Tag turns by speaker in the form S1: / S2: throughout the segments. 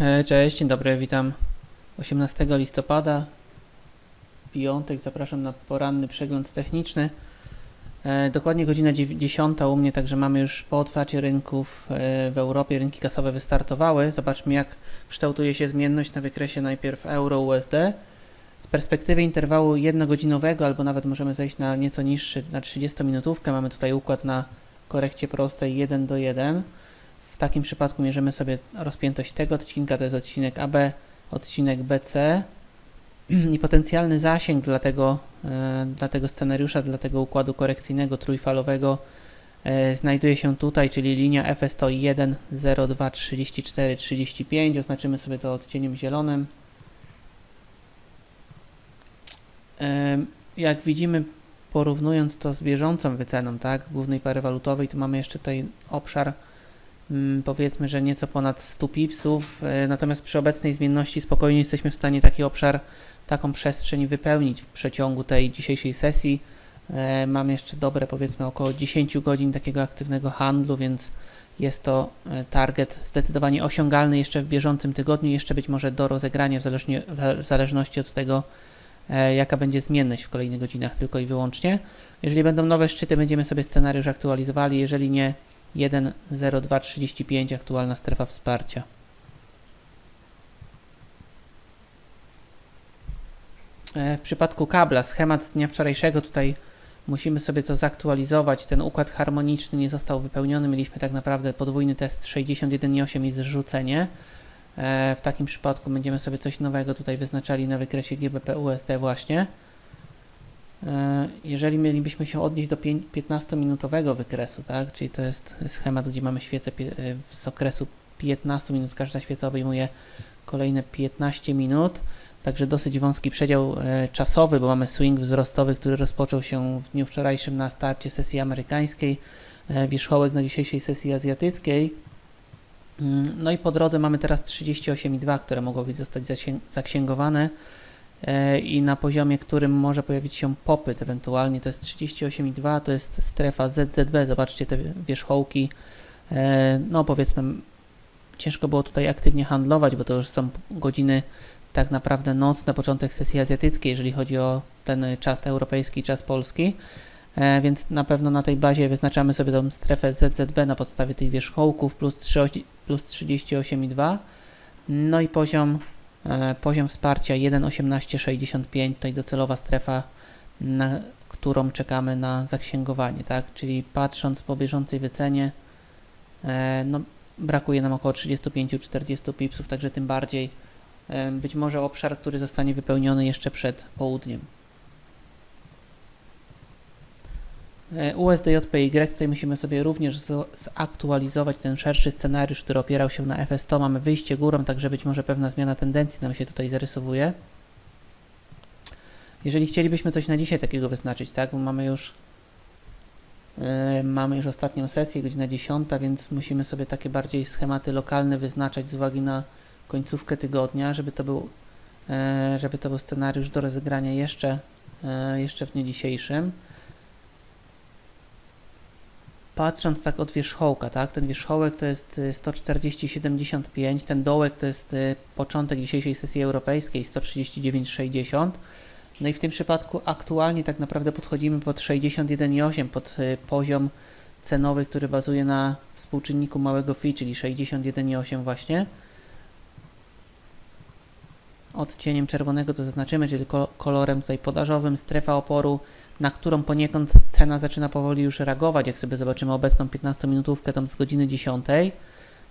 S1: E, Cześć, dzień dobry, witam 18 listopada, piątek, zapraszam na poranny przegląd techniczny. E, Dokładnie godzina dziew- 10 u mnie, także mamy już po otwarciu rynków e, w Europie, rynki kasowe wystartowały. Zobaczmy jak kształtuje się zmienność na wykresie najpierw euro-USD. Z perspektywy interwału jednogodzinowego, albo nawet możemy zejść na nieco niższy, na 30-minutówkę, mamy tutaj układ na korekcie prostej 1 do 1. W takim przypadku mierzymy sobie rozpiętość tego odcinka, to jest odcinek AB, odcinek BC i potencjalny zasięg dla tego, e, dla tego scenariusza, dla tego układu korekcyjnego trójfalowego e, znajduje się tutaj, czyli linia FS to 1, 0, 2, 34, 35. Oznaczymy sobie to odcieniem zielonym. Em, Jak widzimy, porównując to z bieżącą wyceną, tak, głównej pary walutowej, to mamy jeszcze tutaj obszar powiedzmy, że nieco ponad 100 pipsów, e, natomiast przy obecnej zmienności spokojnie jesteśmy w stanie taki obszar, taką przestrzeń wypełnić w przeciągu tej dzisiejszej sesji. E, Mam jeszcze dobre powiedzmy około 10 godzin takiego aktywnego handlu, więc jest to e, target zdecydowanie osiągalny jeszcze w bieżącym tygodniu, jeszcze być może do rozegrania w, zależności od tego, jaka będzie zmienność w kolejnych godzinach tylko i wyłącznie. Jeżeli będą nowe szczyty, będziemy sobie scenariusz aktualizowali, jeżeli nie, 1.0235 aktualna strefa wsparcia. E, W przypadku kabla, schemat dnia wczorajszego, tutaj musimy sobie to zaktualizować. Ten układ harmoniczny nie został wypełniony. Mieliśmy tak naprawdę podwójny test 61,8 i zrzucenie. E, W takim przypadku będziemy sobie coś nowego tutaj wyznaczali na wykresie GBP USD właśnie. E, Jeżeli mielibyśmy się odnieść do pię- 15-minutowego wykresu, tak, czyli to jest schemat, gdzie mamy świecę e, z okresu 15 minut, każda świeca obejmuje kolejne 15 minut, także dosyć wąski przedział e, czasowy, bo mamy swing wzrostowy, który rozpoczął się w dniu wczorajszym na starcie sesji amerykańskiej, wierzchołek na dzisiejszej sesji azjatyckiej. Mm, No i po drodze mamy teraz 38,2, które mogą być zostać zaksięgowane i na poziomie, którym może pojawić się popyt ewentualnie, to jest 38,2, to jest strefa ZZB, zobaczcie te wierzchołki, e, no powiedzmy, ciężko było tutaj aktywnie handlować, bo to już są godziny tak naprawdę nocne, początek sesji azjatyckiej, jeżeli chodzi o ten czas europejski, czas polski, e, więc na pewno na tej bazie wyznaczamy sobie tą strefę ZZB na podstawie tych wierzchołków plus, 3, plus 38,2, no i poziom E, Poziom wsparcia 1.1865, tutaj docelowa strefa, na którą czekamy na zaksięgowanie, tak? Czyli patrząc po bieżącej wycenie, e, no, brakuje nam około 35-40 pipsów, także tym bardziej e, być może obszar, który zostanie wypełniony jeszcze przed południem. E, USDJPY, tutaj musimy sobie również zaktualizować ten szerszy scenariusz, który opierał się na FS100. Mamy wyjście górą, także być może pewna zmiana tendencji nam się tutaj zarysowuje. Jeżeli chcielibyśmy coś na dzisiaj takiego wyznaczyć, tak, bo mamy już e, mamy już ostatnią sesję, godzina 10, więc musimy sobie takie bardziej schematy lokalne wyznaczać z uwagi na końcówkę tygodnia, żeby to był, e, żeby to był scenariusz do rozegrania jeszcze, e, jeszcze w dniu dzisiejszym patrząc tak od wierzchołka, tak, ten wierzchołek to jest y, 140,75, ten dołek to jest y, początek dzisiejszej sesji europejskiej 139,60. No i w tym przypadku aktualnie tak naprawdę podchodzimy pod 61,8, pod y, poziom cenowy, który bazuje na współczynniku małego phi, czyli 61,8 właśnie. Odcieniem czerwonego to zaznaczymy, czyli ko- kolorem tutaj podażowym, strefa oporu na którą poniekąd cena zaczyna powoli już reagować, jak sobie zobaczymy obecną 15-minutówkę tam z godziny 10.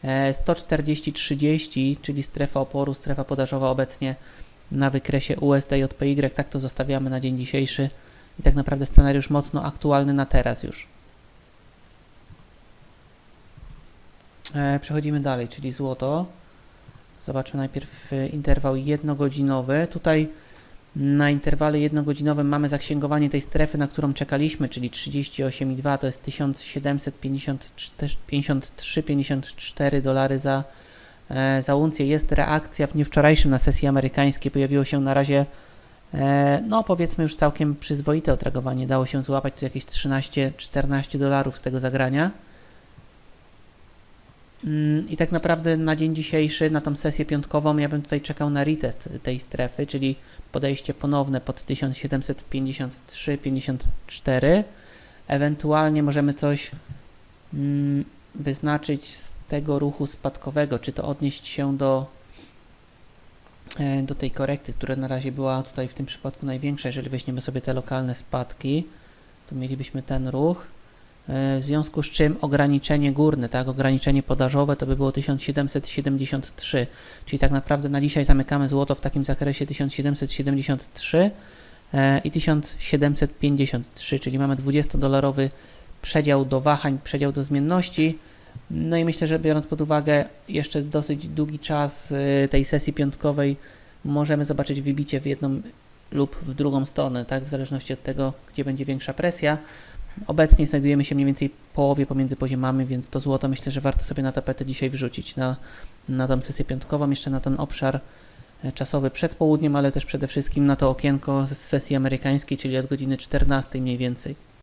S1: E, 140,30, czyli strefa oporu, strefa podażowa obecnie na wykresie USD-JPY, tak to zostawiamy na dzień dzisiejszy i tak naprawdę scenariusz mocno aktualny na teraz już. E, Przechodzimy dalej, czyli złoto. Zobaczmy najpierw e, interwał jednogodzinowy. Tutaj na interwale jednogodzinowym mamy zaksięgowanie tej strefy, na którą czekaliśmy, czyli 38,2 to jest 1753,54 dolary za, e, za uncję. Jest reakcja w dniu wczorajszym na sesji amerykańskiej. Pojawiło się na razie, e, no powiedzmy już całkiem przyzwoite odreagowanie. Dało się złapać tu jakieś 13-14 dolarów z tego zagrania. Mm, I tak naprawdę na dzień dzisiejszy, na tą sesję piątkową, ja bym tutaj czekał na retest tej strefy, czyli podejście ponowne pod 1753-54. Ewentualnie możemy coś mm, wyznaczyć z tego ruchu spadkowego, czy to odnieść się do, e, do tej korekty, która na razie była tutaj w tym przypadku największa. Jeżeli weźmiemy sobie te lokalne spadki, to mielibyśmy ten ruch. E, W związku z czym ograniczenie górne, tak, ograniczenie podażowe to by było 1773, czyli tak naprawdę na dzisiaj zamykamy złoto w takim zakresie 1773 e, i 1753, czyli mamy 20-dolarowy przedział do wahań, przedział do zmienności. No i myślę, że biorąc pod uwagę jeszcze dosyć długi czas e, tej sesji piątkowej, możemy zobaczyć wybicie w jedną lub w drugą stronę, tak, w zależności od tego, gdzie będzie większa presja. Obecnie znajdujemy się mniej więcej połowie pomiędzy poziomami, więc to złoto myślę, że warto sobie na tapetę dzisiaj wrzucić na, na tą sesję piątkową, jeszcze na ten obszar e, czasowy przed południem, ale też przede wszystkim na to okienko z sesji amerykańskiej, czyli od godziny 14 mniej więcej.